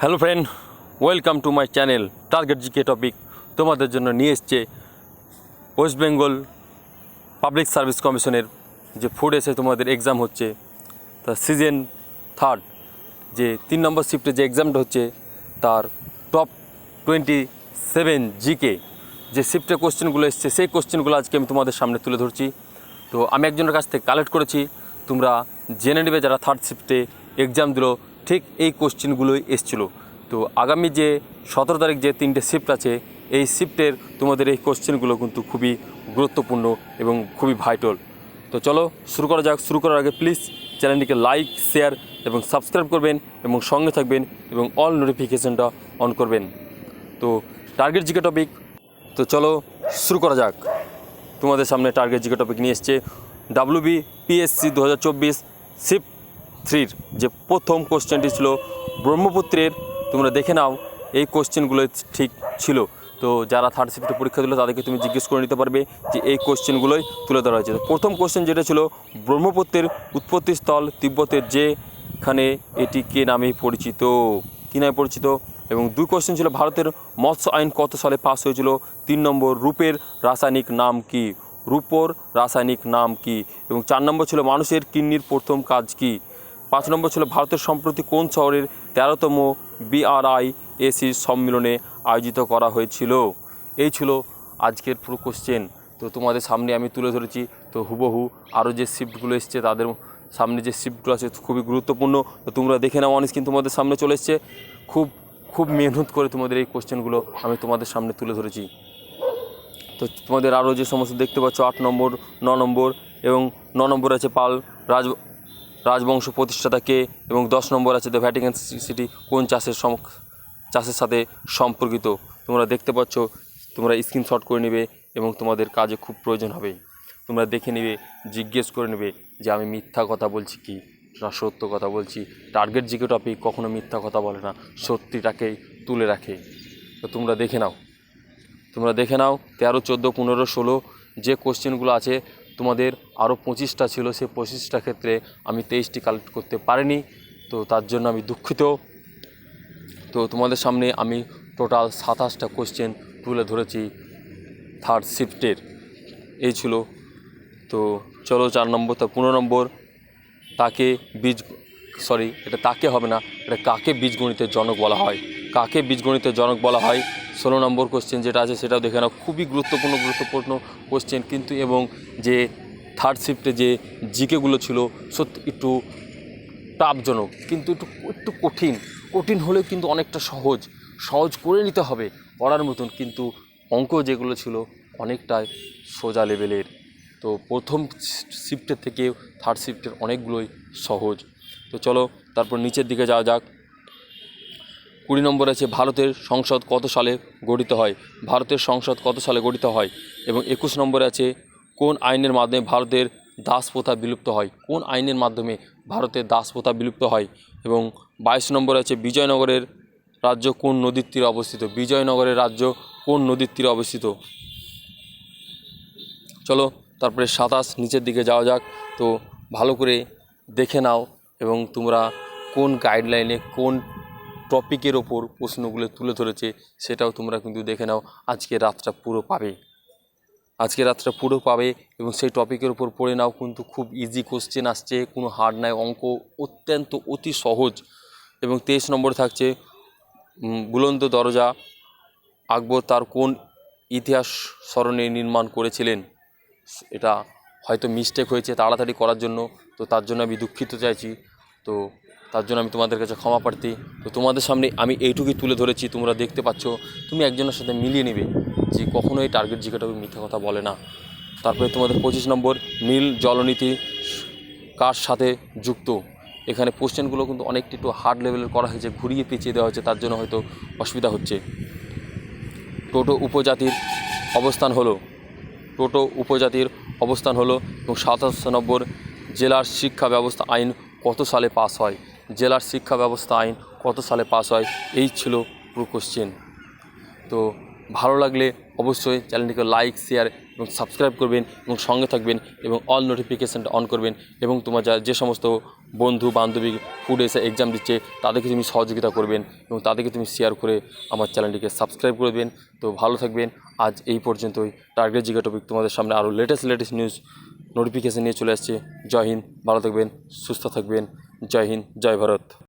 Hello friend welcome to my channel target GK topic তোমাদের জন্য নিয়ে এসছে ওয়েস্ট বেঙ্গল পাবলিক সার্ভিস কমিশনের যে ফুড এসে তোমাদের এক্সাম হচ্ছে, তা সিজন থার্ড যে তিন নম্বর শিফটে যে এক্সামটা হচ্ছে, তার টপ টোয়েন্টি সেভেন জিকে যে শিফটে কোশ্চেনগুলো এসছে, সেই কোশ্চেনগুলো আজকে আমি তোমাদের সামনে তুলে ধরছি। তো আমি একজনের কাছ থেকে কালেক্ট করেছি, তোমরা জেনে নেবে যারা থার্ড শিফটে এক্সাম দিল ঠিক এই কোশ্চেনগুলোই এসছিলো। তো আগামী যে সতেরো তারিখ যে তিনটে শিফট আছে, এই শিফটের তোমাদের এই কোশ্চেনগুলো কিন্তু খুবই গুরুত্বপূর্ণ এবং খুবই ভাইটাল তো চলো শুরু করা যাক। শুরু করার আগে প্লিজ চ্যানেলটিকে লাইক শেয়ার এবং সাবস্ক্রাইব করবেন এবং সঙ্গে থাকবেন এবং অল নোটিফিকেশনটা অন করবেন। তো টার্গেট জিকে টপিক তো চলো শুরু করা যাক। তোমাদের সামনে টার্গেট জিকে টপিক নিয়ে এসছে। ডাব্লিউবি পিএসসি দু হাজার চব্বিশ শিফট থ্রির যে প্রথম কোশ্চেনটি ছিল, ব্রহ্মপুত্রের, তোমরা দেখে নাও, এই কোশ্চেনগুলো ঠিক ছিল। তো যারা থার্ড শিফটে পরীক্ষা দিল, তাদেরকে তুমি জিজ্ঞেস করে নিতে পারবে যে এই কোশ্চেনগুলোই তুলে ধরা হয়েছে। প্রথম কোশ্চেন যেটা ছিল, ব্রহ্মপুত্রের উৎপত্তিস্থল তিব্বতের যেখানে এটি কে নামে পরিচিত? কী নামে পরিচিত? এবং দুই কোশ্চেন ছিল, ভারতের মৎস্য আইন কত সালে পাস হয়েছিল? তিন নম্বর, রূপের রাসায়নিক নাম কি? রূপর রাসায়নিক নাম কি? এবং চার নম্বর ছিল, মানুষের কিডনির প্রথম কাজ কি? পাঁচ নম্বর ছিল ভারতের সম্প্রতি কোন শহরের তেরোতম বিআরআই এসি সম্মেলনে আয়োজিত করা হয়েছিল? এই ছিল আজকের পুরো কোশ্চেন তো তোমাদের সামনে আমি তুলে ধরেছি। তো হুবহু আরও যে শিফটগুলো এসছে, তাদের সামনে যে শিফটগুলো আছে খুবই গুরুত্বপূর্ণ। তো তোমরা দেখে নাও অনেক কিন্তু তোমাদের সামনে চলে এসছে। খুব খুব মেহনত করে তোমাদের এই কোশ্চেনগুলো আমি তোমাদের সামনে তুলে ধরেছি। তো তোমাদের আরও যে সমস্ত দেখতে পাচ্ছ, আট নম্বর, ন নম্বর এবং ন নম্বর আছে পাল রাজ রাজবংশ প্রতিষ্ঠাতাকে এবং দশ নম্বর আছে দ্য ভ্যাটিকান সিটি কোন চাষের সম চাষের সাথে সম্পর্কিত? তোমরা দেখতে পাচ্ছ, তোমরা স্ক্রিনশট করে নেবে এবং তোমাদের কাজে খুব প্রয়োজন হবে। তোমরা দেখে নেবে, জিজ্ঞেস করে নেবে যে আমি মিথ্যা কথা বলছি কি না, সত্য কথা বলছি। টার্গেট জিকে টপিক কখনো মিথ্যা কথা বলে না সত্যিটাকেই তুলে রাখে। তো তোমরা দেখে নাও। তোমরা দেখে নাও, তেরো, চোদ্দ, পনেরো, ষোলো, যে কোশ্চেনগুলো আছে তোমাদের আরও পঁচিশটা ছিল সে পঁচিশটা ক্ষেত্রে আমি তেইশটি কালেক্ট করতে পারিনি। তো তার জন্য আমি দুঃখিত। তো তোমাদের সামনে আমি টোটাল সাতাশটা কোশ্চেন তুলে ধরেছি থার্ড শিফটের এই ছিল। তো চলো চার নম্বর তা পনেরো নম্বর। তাকে বীজ সরি এটা তাকে হবে না, এটা কাকে বীজগণিতের জনক বলা হয়? কাকে বীজগণিতের জনক বলা হয়? ষোলো নম্বর কোশ্চেন যেটা আছে, সেটাও দেখে নাও। খুবই গুরুত্বপূর্ণ গুরুত্বপূর্ণ কোশ্চেন কিন্তু এবং যে থার্ড শিফটে যে জিকেগুলো ছিল, সত্যি একটু টাফজনক কিন্তু একটু একটু কঠিন। কঠিন হলেও কিন্তু অনেকটা সহজ। সহজ করে নিতে হবে পড়ার মতন, কিন্তু অঙ্ক যেগুলো ছিল অনেকটাই সোজা লেভেলের তো প্রথম শিফটের থেকে থার্ড শিফটের অনেকগুলোই সহজ। তো চলো, তারপর নিচের দিকে যাওয়া যাক। কুড়ি নম্বর আছে, ভারতের সংসদ কত সালে গঠিত হয়? ভারতের সংসদ কত সালে গঠিত হয়? এবং একুশ নম্বরে আছে, কোন আইনের মাধ্যমে ভারতের দাস প্রথা বিলুপ্ত হয়? কোন আইনের মাধ্যমে ভারতের দাস প্রথা বিলুপ্ত হয়? এবং বাইশ নম্বরে আছে, বিজয়নগরের রাজ্য কোন নদীর তীরে অবস্থিত? বিজয়নগরের রাজ্য কোন নদীর তীরে অবস্থিত? চলো, তারপরে সাতাশ, নিচের দিকে যাওয়া যাক। তো ভালো করে দেখে নাও এবং তোমরা কোন গাইডলাইনে কোন টপিকের ওপর প্রশ্নগুলো তুলে ধরেছে, সেটাও তোমরা কিন্তু দেখে নাও। আজকে রাতটা পুরো পাবে। আজকে রাতটা পুরো পাবে এবং সেই টপিকের ওপর পড়ে নাও, কিন্তু খুব ইজি কোশ্চেন আসছে, কোনো হার্ড নাই, অঙ্ক অত্যন্ত অতি সহজ। এবং তেইশ নম্বর থাকছে বুলন্দ দরজা, আকবর তার কোন ইতিহাস স্মরণে নির্মাণ করেছিলেন? এটা হয়তো মিস্টেক হয়েছে তাড়াতাড়ি করার জন্য, তো তার জন্য আমি দুঃখিত চাইছি। তো তার জন্য আমি তোমাদের কাছে ক্ষমা প্রার্থী। তো তোমাদের সামনে আমি এইটুকুই তুলে ধরেছি, তোমরা দেখতে পাচ্ছ, তুমি একজনের সাথে মিলিয়ে নেবে যে কখনো এই টার্গেট জিকেটা মিথ্যা কথা বলে না। তারপরে তোমাদের পঁচিশ নম্বর, নীল জলনীতি কার সাথে যুক্ত? এখানে কোশ্চেনগুলো কিন্তু অনেকটা একটু হার্ড লেভেলের করা হয়েছে, ঘুরিয়ে পেঁচিয়ে দেওয়া হচ্ছে তার জন্য হয়তো অসুবিধা হচ্ছে। টোটো উপজাতির অবস্থান হলো, টোটো উপজাতির অবস্থান হলো এবং সাতাশ নম্বর জেলার শিক্ষা ব্যবস্থা আইন কত সালে পাস হয়? জেলার শিক্ষা ব্যবস্থা আইন কত সালে পাস হয়, এই ছিল পুরো কোশ্চেন তো ভালো লাগলে অবশ্যই চ্যানেলটিকে লাইক শেয়ার এবং সাবস্ক্রাইব করবেন এবং সঙ্গে থাকবেন এবং অল নোটিফিকেশানটা অন করবেন এবং তোমার যা যে সমস্ত বন্ধু, বান্ধবী ফুড এসে এক্সাম দিচ্ছে, তাদেরকে তুমি সহযোগিতা করবেন এবং তাদেরকে তুমি শেয়ার করে আমার চ্যানেলটিকে সাবস্ক্রাইব করে দেবেন। তো ভালো থাকবেন। আজ এই পর্যন্তই। টার্গেট জিগা টপিক তোমাদের সামনে আরও লেটেস্ট লেটেস্ট নিউজ নোটিফিকেশান নিয়ে চলে আসছে। জয় হিন্দ। ভালো থাকবেন, সুস্থ থাকবেন। জয় হিন্দ জয় ভারত।